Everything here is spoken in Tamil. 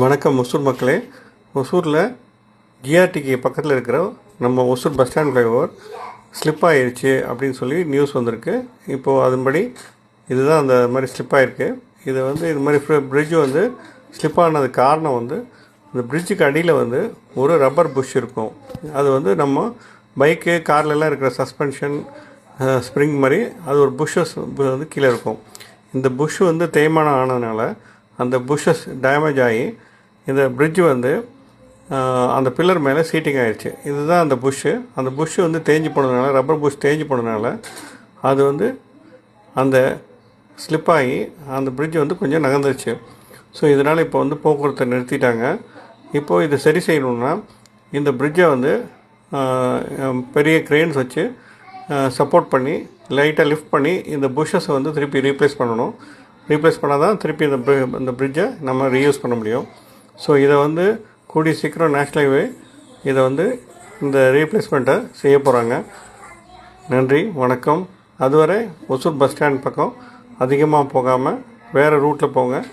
வணக்கம் ஒசூர் மக்களே. ஒசூரில் ஜிஆர்டிக்கு பக்கத்தில் இருக்கிற நம்ம Hosur bus stand flyover slip ஆயிருச்சு அப்படின்னு சொல்லி நியூஸ் வந்திருக்கு. இப்போது அதன்படி இதுதான் அந்த மாதிரி ஸ்லிப் ஆகிருக்கு இது வந்து இது மாதிரி பிரிட்ஜ் வந்து ஸ்லிப் ஆனது காரணம் வந்து இந்த பிரிட்ஜுக்கு அடியில் வந்து ஒரு ரப்பர் புஷ் இருக்கும். அது வந்து நம்ம பைக்கு கார்லலாம் இருக்கிற சஸ்பென்ஷன் ஸ்ப்ரிங் மாதிரி அது ஒரு புஷ்ஷஸ் வந்து கீழே இருக்கும். இந்த புஷ் வந்து தேய்மானம் ஆனதுனால அந்த புஷ்ஷஸ் டேமேஜ் ஆகி இந்த பிரிட்ஜ் வந்து அந்த பில்லர் மேலே சீட்டிங் ஆயிடுச்சு இதுதான் அந்த புஷ்ஷு அந்த புஷ்ஷு வந்து தேஞ்சு போனதுனால ரப்பர் புஷ் தேஞ்சு போனதுனால அது வந்து அந்த ஸ்லிப் ஆகி அந்த பிரிட்ஜ் வந்து கொஞ்சம் நகர்ந்துருச்சு. ஸோ இதனால் இப்போ வந்து போக்குவரத்தை நிறுத்திட்டாங்க. இப்போது இதை சரி செய்யணுன்னா இந்த பிரிட்ஜை வந்து பெரிய க்ரெயின்ஸ் வச்சு சப்போர்ட் பண்ணி லைட்டாக லிஃப்ட் பண்ணி இந்த புஷ்ஷஸை வந்து திருப்பி ரீப்ளேஸ் பண்ணணும். ரீப்ளேஸ் பண்ணால் தான் திருப்பி இந்த bri- இந்த பிரிட்ஜை நம்ம ரீயூஸ் பண்ண முடியும். ஸோ இதை வந்து கூடிய சீக்கிரம் நேஷ்னல் ஹைவே இதை வந்து இந்த ரீப்ளேஸ்மெண்ட்டை செய்ய போகிறாங்க நன்றி வணக்கம். அதுவரை ஒசூர் பஸ் ஸ்டாண்ட் பக்கம் அதிகமாக போகாமல் வேறு ரூட்டில் போங்க.